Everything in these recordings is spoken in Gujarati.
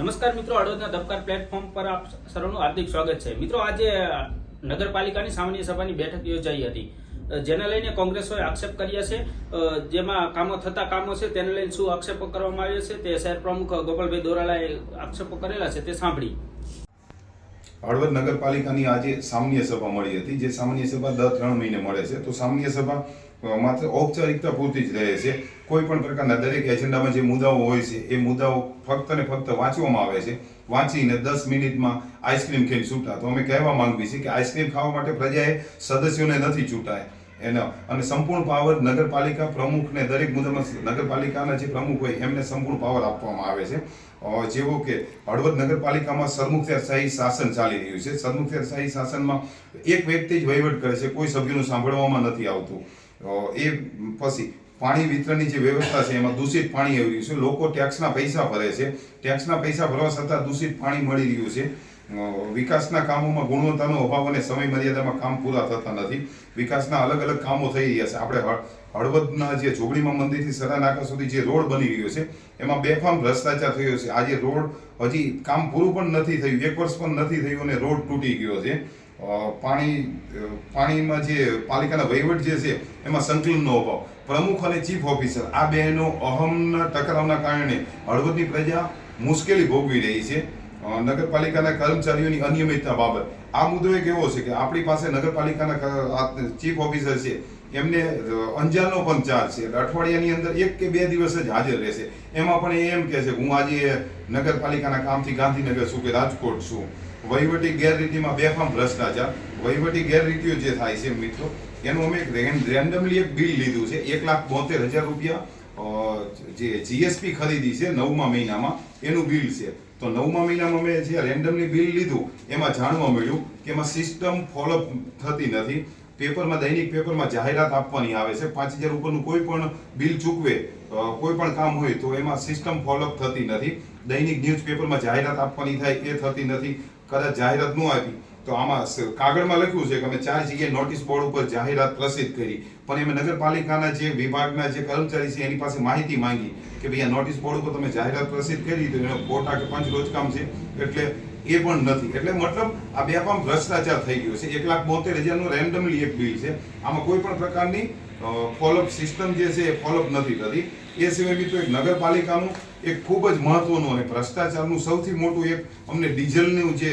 નમસ્કાર મિત્રો અડોદના ધબકાર પ્લેટફોર્મ પર આપ સર્વનું હાર્દિક સ્વાગત છે. મિત્રો, આજે નગરપાલિકાની સામાન્ય સભાની બેઠક યોજાઈ હતી. જેને લઈને કોંગ્રેસોએ આક્ષેપ કર્યા છે. જેમાં કામો થતા કામો છે, તેને લઈને શું આક્ષેપો કરવામાં આવ્યા છે, તે શહેર પ્રમુખ ગોપાલભાઈ દોરાલાએ આક્ષેપો કરેલા છે, તે સાંભળી. હળવદ નગરપાલિકાની આજે સામાન્ય સભા મળી હતી, જે સામાન્ય સભા દર ત્રણ મહિને મળે છે. તો સામાન્ય સભા માત્ર ઔપચારિકતા પૂરતી જ રહે છે. કોઈ પણ પ્રકારના દરેક એજન્ડામાં જે મુદ્દાઓ હોય છે, એ મુદ્દાઓ ફક્ત ને ફક્ત વાંચવામાં આવે છે. વાંચીને દસ મિનિટમાં આઈસ્ક્રીમ ખાઈને છૂટા તો અમે કહેવા માંગવી છે કે આઈસ્ક્રીમ ખાવા માટે પ્રજાએ સદસ્યોને નથી છૂટાય. એનો. અને સંપૂર્ણ પાવર નગરપાલિકા પ્રમુખને દરેક મુદ્દામાં નગરપાલિકાના જે પ્રમુખ હોય, એમને સંપૂર્ણ પાવર આપવામાં આવે છે. જેવો કે હળવદ નગરપાલિકામાં સરમુખત્યારશાહી શાસન ચાલી રહ્યું છે. સરમુખત્યારશાહી શાસનમાં એક વ્યક્તિ જ વહીવટ કરે છે. કોઈ સભ્યનું સાંભળવામાં નથી આવતું. એ પછી પાણી વિતરણની જે વ્યવસ્થા છે, એમાં દૂષિત પાણી આવી રહ્યું છે. લોકો ટેક્સના પૈસા ભરે છે. ટેક્સના પૈસા ભરવા છતાં દૂષિત પાણી મળી રહ્યું છે. વિકાસના કામોમાં ગુણવત્તાનો અભાવ અને સમય મર્યાદામાં કામ પૂરા થતા નથી. વિકાસના અલગ અલગ કામો થઈ રહ્યા છે. આપણે હળ- હળવદના જે જોગડીમાં મંદિરથી સરા નાકા સુધી જે રોડ બની રહ્યો છે, એમાં બેફામ ભ્રષ્ટાચાર થયો છે. આજે રોડ હજી કામ પૂરું પણ નથી થયું. એક વર્ષ પણ નથી થયું અને રોડ તૂટી ગયો છે. પાણી પાણીમાં જે પાલિકાના વહીવટ જે છે, એમાં સંકલનનો અભાવ. પ્રમુખ અને ચીફ ઓફિસર, આ બેનો અહમના ટકરાવના કારણે હળવદની પ્રજા મુશ્કેલી ભોગવી રહી છે. નગરપાલિકાના કર્મચારીઓની અનિયમિતતા બાબત. આ મુદ્દો એક એવો છે કે આપણી પાસે નગરપાલિકાના ચીફ ઓફિસર છે, એમને અંજારનો પણ ચાર્જ છે. અઠવાડિયાની અંદર એક કે બે દિવસ જ હાજર રહેશે. એમાં પણ એ એમ કહે છે, હું આજે નગરપાલિકાના કામથી ગાંધીનગર છું કે રાજકોટ છું. વહીવટી ગેરરીતિમાં બેફામ ભ્રષ્ટાચાર. વહીવટી ગેરરીતિઓ જે થાય છે મિત્રો, એનું અમે રેન્ડમલી એક બિલ લીધું છે, એક લાખ બોતેર હજાર રૂપિયા જે જીએસપી ખરીદી છે નવમા મહિનામાં, એનું બિલ છે. તો નવમા મહિનામાં મેં જે રેન્ડમલી બિલ લીધું, એમાં જાણવા મળ્યું કે એમાં સિસ્ટમ ફોલોઅપ થતી નથી. પેપરમાં દૈનિક પેપરમાં જાહેરાત આપવાની આવે છે. પાંચ હજાર ઉપરનું કોઈ પણ બિલ ચૂકવે કોઈ પણ કામ હોય તો એમાં સિસ્ટમ ફોલોઅપ થતી નથી. દૈનિક ન્યૂઝ પેપરમાં જાહેરાત આપવાની થાય એ થતી નથી. કદાચ જાહેરાત ન આપી. તો આમાં કાગળમાં લખ્યું છે કે અમે ચાર જગ્યાએ નોટિસ બોર્ડ ઉપર જાહેરાત પ્રસિદ્ધ કરી. પણ એમ નગરપાલિકાના જે વિભાગના જે કર્મચારી છે એની પાસે માહિતી માંગી કે ભાઈ આ નોટિસ બોર્ડ ઉપર તમે જાહેરાત પ્રસિદ્ધ કરી તો એનો ખોટા કે પંચ રોજકામ છે એટલે એ પણ નથી. એટલે મતલબ આ બેફામ ભ્રષ્ટાચાર થઈ ગયો છે. એક લાખ બોતેર હજારનું રેન્ડમલી એક બિલ છે. આમાં કોઈ પણ પ્રકારની ફોલોઅપ સિસ્ટમ જે છે એ ફોલોઅપ નથી થતી. એ સિવાય મિત્રો એક નગરપાલિકાનું એક ખૂબ જ મહત્વનું અને ભ્રષ્ટાચારનું સૌથી મોટું એક અમને ડીઝલનું જે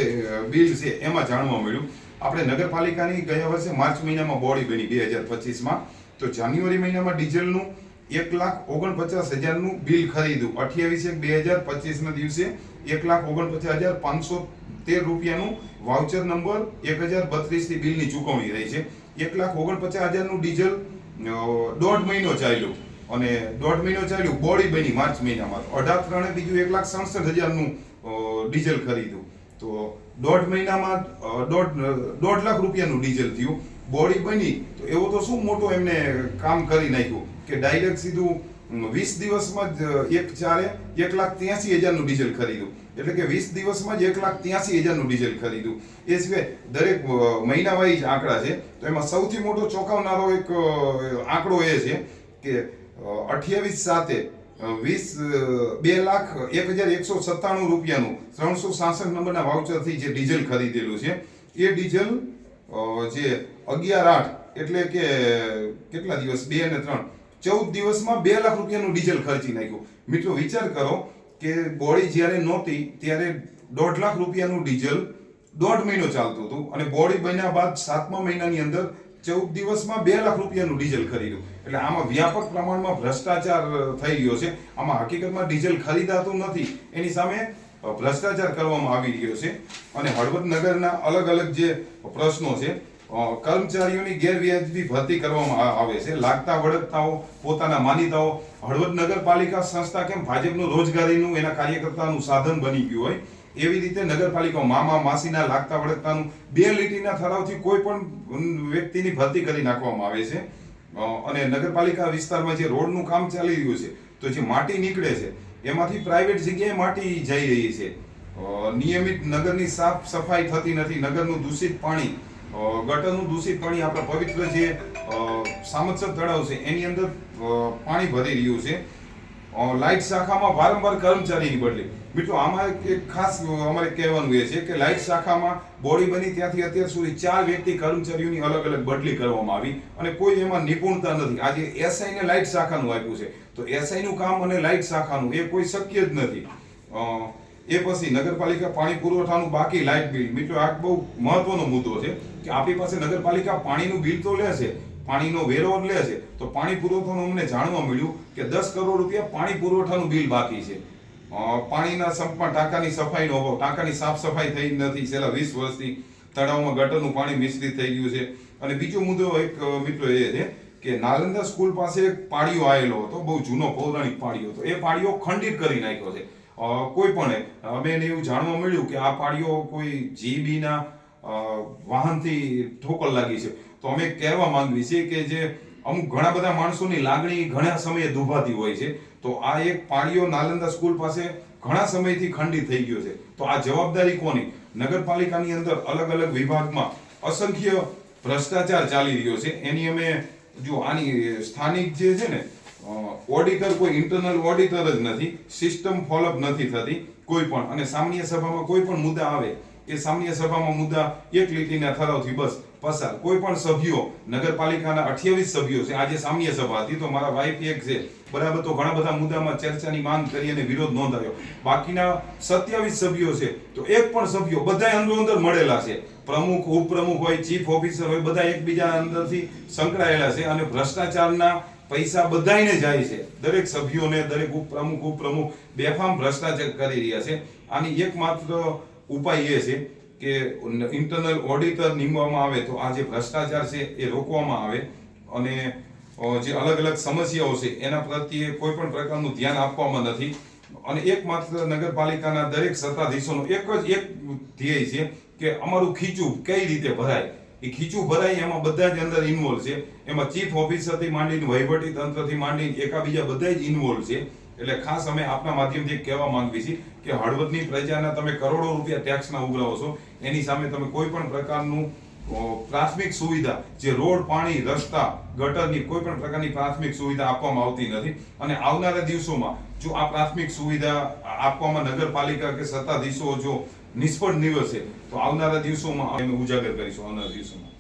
બિલ છે એમાં જાણવા મળ્યું. આપણે નગરપાલિકાની ગયા વર્ષે માર્ચ મહિનામાં બોડી બની બે હજાર પચીસમાં. તો જાન્યુઆરી મહિનામાં ડીઝલનું એક લાખ ઓગણપચાસ હજારનું બિલ ખરીદ્યું. અઠ્યાવીસ એક બે હજાર પચીસના દિવસે એક લાખ ઓગણપચાસ હજાર પાંચસો તેર રૂપિયાનું વાઉચર નંબર એક હજાર બત્રીસથી બિલની ચૂકવણી રહી છે. એક લાખ ઓગણપચાસ હજારનું ડીઝલ દોઢ મહિનો ચાલ્યું. અને દોઢ મહિનો ચાલ્યું, બોડી બની માર્ચ મહિનામાં. અઢાર ત્રણે બીજું એક લાખ સડસઠ હજારનું ડીઝલ ખરીદ્યું. તો દોઢ મહિનામાં દોઢ દોઢ લાખ રૂપિયાનું ડીઝલ થયું. બોડી બની, તો એવો તો શું મોટો એમને કામ કરી નાખ્યું કે ડાયરેક્ટ સીધું, વીસ દિવસમાં જ એક ચારે એક લાખ ત્યાંસી હજારનું ડીઝલ ખરીદ્યું. એટલે કે વીસ દિવસમાં જ એક લાખ ત્યાસી હજારનું ડીઝલ ખરીદ્યું. એ સિવાય દરેક અ, મહિના વાઇઝ આંકડા છે. તો એમાં સૌથી મોટો ચોંકાવનારો એક આંકડો એ છે કે અઠ્યાવીસ સાતે વીસ બે લાખ એક હજાર એકસો સત્તાણું રૂપિયાનું ત્રણસો સાસઠ નંબરના વાઉચરથી જે ડીઝલ ખરીદેલું છે એ ડીઝલ જે અગિયાર આઠ એટલે કે કેટલા દિવસ? બે અને ત્રણ. ચૌદ દિવસમાં બે લાખ રૂપિયાનું ડીઝલ ખર્ચી નાખ્યું. મિત્રો વિચાર કરો કે બોડી જ્યારે નહોતી, ત્યારે દોઢ લાખ રૂપિયાનું ડીઝલ દોઢ મહિનો ચાલતું હતું અને બોડી બન્યા બાદ સાતમા મહિનાની અંદર ચૌદ દિવસમાં બે લાખ રૂપિયાનું ડીઝલ ખરીદ્યું. એટલે આમાં વ્યાપક પ્રમાણમાં ભ્રષ્ટાચાર થઈ ગયો છે. આમાં હકીકતમાં ડીઝલ ખરીદાતું નથી. એની સામે ભ્રષ્ટાચાર કરવામાં આવી રહ્યો છે. અને હળવદ નગરના અલગ અલગ જે પ્રશ્નો છે કર્મચારીઓની ગેરવ્યાજબી ભરતી કરવામાં આવે છે. લાગતા વળગતાઓ, પોતાના માનીતાઓ હળવદ નગરપાલિકા સંસ્થા કેમ ભાજપનું રોજગારીનું એના કાર્યકર્તાનું સાધન બની ગયું હોય? એવી રીતે નગરપાલિકા મામા માસીના લાગતા વળગતાનું બે લીટીના ઠરાવથી કોઈ પણ વ્યક્તિની ભરતી કરી નાખવામાં આવે છે. અને નગરપાલિકા વિસ્તારમાં જે રોડનું કામ ચાલી રહ્યું છે, તો જે માટી નીકળે છે, એમાંથી પ્રાઇવેટ જગ્યાએ માટી જઈ રહી છે. નિયમિત નગરની સાફ સફાઈ થતી નથી, નગરનું દૂષિત પાણી ગટરનું દૂષિત પાણી આપણા પવિત્ર જે સામતસર તળાવ છે, એની અંદર પાણી ભરી રહ્યું છે. લાઇટ શાખામાં વારંવાર કર્મચારીની બદલી. મિત્રો, આમાં એક- ખાસ અમારે કહેવાનું એ છે કે લાઇટ શાખામાં બોડી બની ત્યાંથી અત્યાર સુધી ચાર વ્યક્તિ કર્મચારીઓની અલગ અલગ બદલી કરવામાં આવી અને કોઈ એમાં નિપુણતા નથી. આજે એસઆઈ ને લાઇટ શાખાનું આપ્યું છે. તો એસઆઈ નું કામ અને લાઇટ શાખાનું એ કોઈ શક્ય જ નથી. એ પછી નગરપાલિકા પાણી પુરવઠાનું બાકી લાઇટ બિલ. મિત્રો, આ બહુ મહત્વનો મુદ્દો છે કે આપણી પાસે નગરપાલિકા પાણીનું બિલ તો લે છે, પાણીનો વેરો લે છે. તો પાણી પુરવઠાનું અમને જાણવા મળ્યું કે દસ કરોડ રૂપિયા પાણી પુરવઠાનું બિલ બાકી છે. પાણીના સંપમાં ટાંકાની સફાઈનો અભાવ, ટાંકાની સાફ સફાઈ થઈ નથી. છેલ્લા વીસ વર્ષથી તળાવમાં ગટરનું પાણી મિશ્રિત થઈ ગયું છે. અને બીજો મુદ્દો એક મિત્રો, એ છે કે નાલંદા સ્કૂલ પાસે એક પાળીઓ આવેલો હતો, બહુ જૂનો, પૌરાણિક પાળીઓ હતો. એ પાળીઓ ખંડિત કરી નાખ્યો છે. કોઈ પણ અમે એને એવું જાણવા મળ્યું કે આ પાળીઓ કોઈ જીબી ના વાહનથી ઠોકર લાગી છે. તો અમે કહેવા માંગવી છે કે જે અમુક ઘણા બધા માણસોની લાગણી ઘણા સમયે દુભાતી હોય છે. તો આ એક પાળીઓ નાલંદા સ્કૂલ પાસે ઘણા સમયથી ખંડિત થઈ ગયો છે. તો આ જવાબદારી કોની? નગરપાલિકાની અંદર અલગ અલગ વિભાગમાં અસંખ્ય ભ્રષ્ટાચાર ચાલી રહ્યો છે. એની અમે જો આની સ્થાનિક જે છે ને ઓડિટર કોઈ ઇન્ટરનલ ઓડિટર જ નથી સિસ્ટમ ફોલોઅપ નથી થતી, કોઈ પણ. અને સામાન્ય સભામાં કોઈ પણ મુદ્દા આવે, એ સામાન્ય સભામાં મુદ્દા એક લીટીના ઠરાવથી બસ પસાર. કોઈ પણ સભ્યો, નગરપાલિકાના અઠ્યાવીસ સભ્યો છે, આજે સામાન્ય સભા હતી, તો મારા વાઇફ એક છે. બરાબર, તો ઘણા બધા મુદ્દામાં ચર્ચાની માંગ કરી અને વિરોધ નોંધાયો. બાકીના સત્યાવીસ સભ્યો છે, તો એક પણ સભ્યો બધા અંદરો અંદર મળેલા છે. પ્રમુખ, ઉપપ્રમુખ હોય ચીફ ઓફિસર હોય બધા એકબીજા અંદરથી સંકળાયેલા છે અને ભ્રષ્ટાચારના પૈસા બધાને જાય છે. દરેક સભ્યોને, દરેક ઉપપ્રમુખ ઉપપ્રમુખ બેફામ ભ્રષ્ટાચાર કરી રહ્યા છે. આની એકમાત્ર ઉપાય એ છે કે ઇન્ટરનલ ઓડિટર નીમવામાં આવે તો આ જે ભ્રષ્ટાચાર છે એ રોકવામાં આવે અને જે અલગ અલગ સમસ્યાઓ છે એના પ્રત્યે કોઈ પણ પ્રકારનું ધ્યાન આપવામાં નથી. અને એકમાત્ર નગરપાલિકાના દરેક સત્તાધીશોનો એક જ એક ધ્યેય છે કે અમારું ખીચું કઈ રીતે ભરાય? એ ખીચું ભરાય, એમાં બધા જ અંદર ઇન્વોલ્વ છે. એમાં ચીફ ઓફિસરથી માંડીને વહીવટી તંત્રથી માંડીને એકાબીજા બધા જ ઇન્વોલ્વ છે. એટલે ખાસ અમે આપના માધ્યમથી કહેવા માંગવી છીએ કે હળવદની પ્રજાના તમે કરોડો રૂપિયા ટેક્સના ઉઘરાવો છો. એની સામે તમે કોઈ પણ પ્રકારનું પ્રાથમિક સુવિધા, જે રોડ, પાણી, રસ્તા, ગટરની કોઈ પણ પ્રકારની પ્રાથમિક સુવિધા આપવામાં આવતી નથી. અને આવનારા દિવસોમાં જો આ પ્રાથમિક સુવિધા આપવામાં નગરપાલિકા કે સત્તાધીશો જો નિષ્ફળ નીવડશે. તો આવનારા દિવસોમાં અમે ઉજાગર કરીશું આવનારા દિવસોમાં.